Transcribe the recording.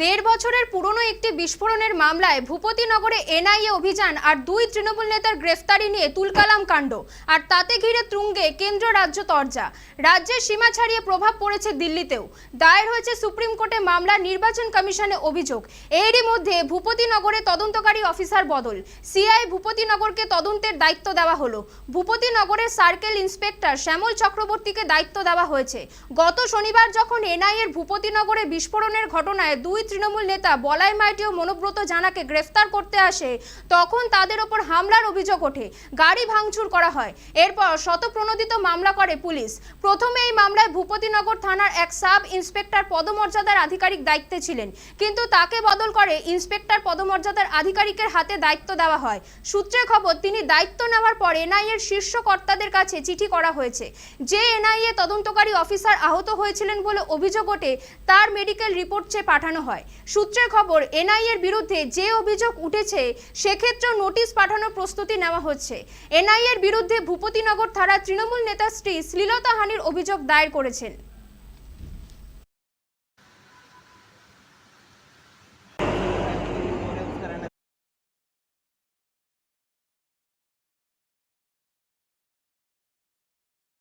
দেড় বছরের পুরনো একটি বিস্ফোরণের মামলায় ভূপতিনগরে এনআইএ অভিযান আর দুই তৃণমূল নেতার গ্রেফতারি নিয়ে তুলকালাম কাণ্ড। আর তাতে ঘিরে তুঙ্গে কেন্দ্র রাজ্য তরজা। রাজ্যের সীমা ছাড়িয়ে প্রভাব পড়েছে দিল্লিতেও। দায়ের হয়েছে সুপ্রিম কোর্টে মামলা নির্বাচন কমিশনে অভিযোগ। এরই মধ্যে ভূপতিনগরে তদন্তকারী অফিসার বদল। সিআই ভূপতিনগরকে তদন্তের দায়িত্ব দেওয়া হলো। ভূপতিনগরের সার্কেল ইন্সপেক্টর শ্যামল চক্রবর্তীকে দায়িত্ব দেওয়া হয়েছে। গত শনিবার যখন এনআইএর ভূপতিনগরে বিস্ফোরণের ঘটনায় দুই তৃণমূল নেতা বলাই মাইটি ও মনোব্রত জানাকে গ্রেফতার করতে আসে, তখন তাদের ওপর হামলার অভিযোগ ওঠে, গাড়ি ভাঙচুর করা হয়। এরপর শতপ্রণোদিত মামলা করে পুলিশ। প্রথমে এই মামলায় ভূপতিনগর থানার এক সাব ইন্সপেক্টর পদমর্যাদার আধিকারিক দায়িত্বে ছিলেন, কিন্তু তাকে বদল করে ইন্সপেক্টর পদমর্যাদার আধিকারিকের হাতে দায়িত্ব দেওয়া হয়। সূত্রে খবর, তিনি দায়িত্ব নেওয়ার পর এনআইএর শীর্ষ কর্তাদের কাছে চিঠি করা হয়েছে। যে এনআইএ তদন্তকারী অফিসার আহত হয়েছিলেন বলে অভিযোগ ওঠে, তার মেডিকেল রিপোর্ট চেয়ে পাঠানো হয়। সূত্রের খবর এনআইএর বিরুদ্ধে যে অভিযোগ উঠেছে, সেক্ষেত্রেও নোটিশ পাঠানোর প্রস্তুতি নেওয়া হচ্ছে। এনআইএর বিরুদ্ধে ভূপতিনগর থানার তৃণমূল নেতা স্ত্রী শ্লীলতাহানির অভিযোগ দায়ের করেছেন।